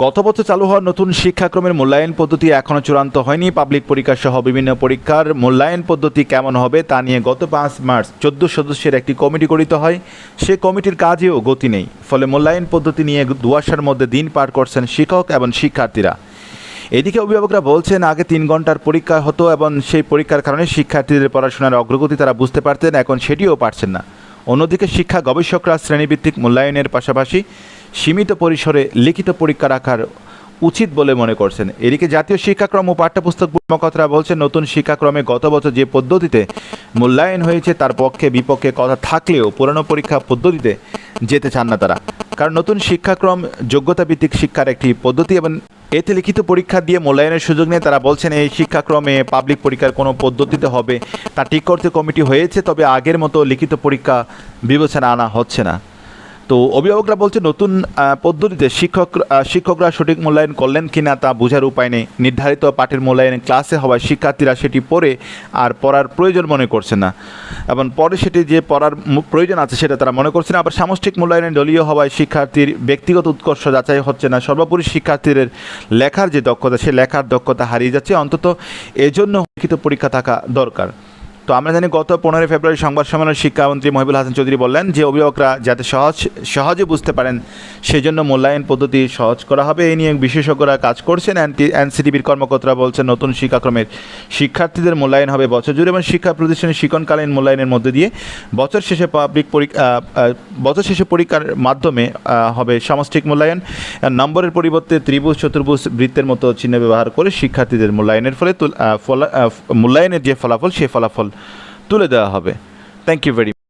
গত বছর চালু হওয়া নতুন শিক্ষাক্রমের মূল্যায়ন পদ্ধতি এখনও চূড়ান্ত হয়নি। পাবলিক পরীক্ষা সহ বিভিন্ন পরীক্ষার মূল্যায়ন পদ্ধতি কেমন হবে তা নিয়ে গত পাঁচ মার্চ চোদ্দ সদস্যের একটি কমিটি গঠিত হয়। সে কমিটির কাজেও গতি নেই, ফলে মূল্যায়ন পদ্ধতি নিয়ে দুয়াশার মধ্যে দিন পার করছেন শিক্ষক এবং শিক্ষার্থীরা। এদিকে অভিভাবকরা বলছেন, আগে তিন ঘণ্টার পরীক্ষা হতো এবং সেই পরীক্ষার কারণে শিক্ষার্থীদের পড়াশোনার অগ্রগতি তারা বুঝতে পারতেন, এখন সেটিও পারছেন না। অন্যদিকে শিক্ষা গবেষকরা শ্রেণীভিত্তিক মূল্যায়নের পাশাপাশি সীমিত পরিসরে লিখিত পরীক্ষা রাখার উচিত বলে মনে করছেন। এদিকে জাতীয় শিক্ষাক্রম ও পাঠ্যপুস্তক কর্মকর্তারা বলছেন, নতুন শিক্ষাক্রমে গত বছর যে পদ্ধতিতে মূল্যায়ন হয়েছে, তার পক্ষে বিপক্ষে কথা থাকলেও পুরনো পরীক্ষা পদ্ধতিতে যেতে চান না তারা। কারণ নতুন শিক্ষাক্রম যোগ্যতা ভিত্তিক শিক্ষার একটি পদ্ধতি এবং এতে লিখিত পরীক্ষা দিয়ে মূল্যায়নের সুযোগ নিয়ে তারা বলছেন, এই শিক্ষাক্রমে পাবলিক পরীক্ষার কোনো পদ্ধতিতে হবে, তা ঠিক করতে কমিটি হয়েছে, তবে আগের মতো লিখিত পরীক্ষা বিবেচনা আনা হচ্ছে না। তো অভিভাবকরা বলছে নতুন পদ্ধতিতে শিক্ষক শিক্ষকরা সঠিক মূল্যায়ন করলেন কিনা তা বোঝার উপায় নেই। নির্ধারিত পাঠের মূল্যায়ন ক্লাসে হওয়ায় শিক্ষার্থীরা সেটি পড়ে আর পড়ার প্রয়োজন মনে করছে না। এবং পরে সেটি যে পড়ার প্রয়োজন আছে সেটা তারা মনে করছে না। আবার সামষ্টিক মূল্যায়নে দলীয় হওয়ায় শিক্ষার্থীর ব্যক্তিগত উৎকর্ষ যাচাই হচ্ছে না। সর্বোপরি শিক্ষার্থীদের লেখার যে দক্ষতা, সে লেখার দক্ষতা হারিয়ে যাচ্ছে। অন্তত এজন্য লিখিত পরীক্ষা থাকা দরকার। আমরা জানি গত পনেরোই ফেব্রুয়ারি সংবাদ সম্মেলনে শিক্ষামন্ত্রী মহিবুল হাসান চৌধুরী বললেন যে, অভিভাবকরা যাতে সহজ, সহজে বুঝতে পারেন সেই জন্য মূল্যায়ন পদ্ধতি সহজ করা হবে। এই নিয়ে বিশেষজ্ঞরা কাজ করছেন। এনসিটিভির কর্মকর্তারা বলছেন, নতুন শিক্ষাক্রমের শিক্ষার্থীদের মূল্যায়ন হবে বছর জুড়ে এবং শিক্ষা প্রতিষ্ঠানের শিক্ষণকালীন মূল্যায়নের মধ্যে দিয়ে বছর শেষে পাবলিক পরীক্ষা বছর শেষে পরীক্ষার মাধ্যমে হবে সামষ্টিক মূল্যায়ন। নম্বরের পরিবর্তে ত্রিভুজ, চতুর্ভুজ বৃত্তের মতো চিহ্ন ব্যবহার করে শিক্ষার্থীদের মূল্যায়নের ফলা- মূল্যায়নের যে ফলাফল সেই ফলাফল তুলে দেওয়া হবে। Thank you very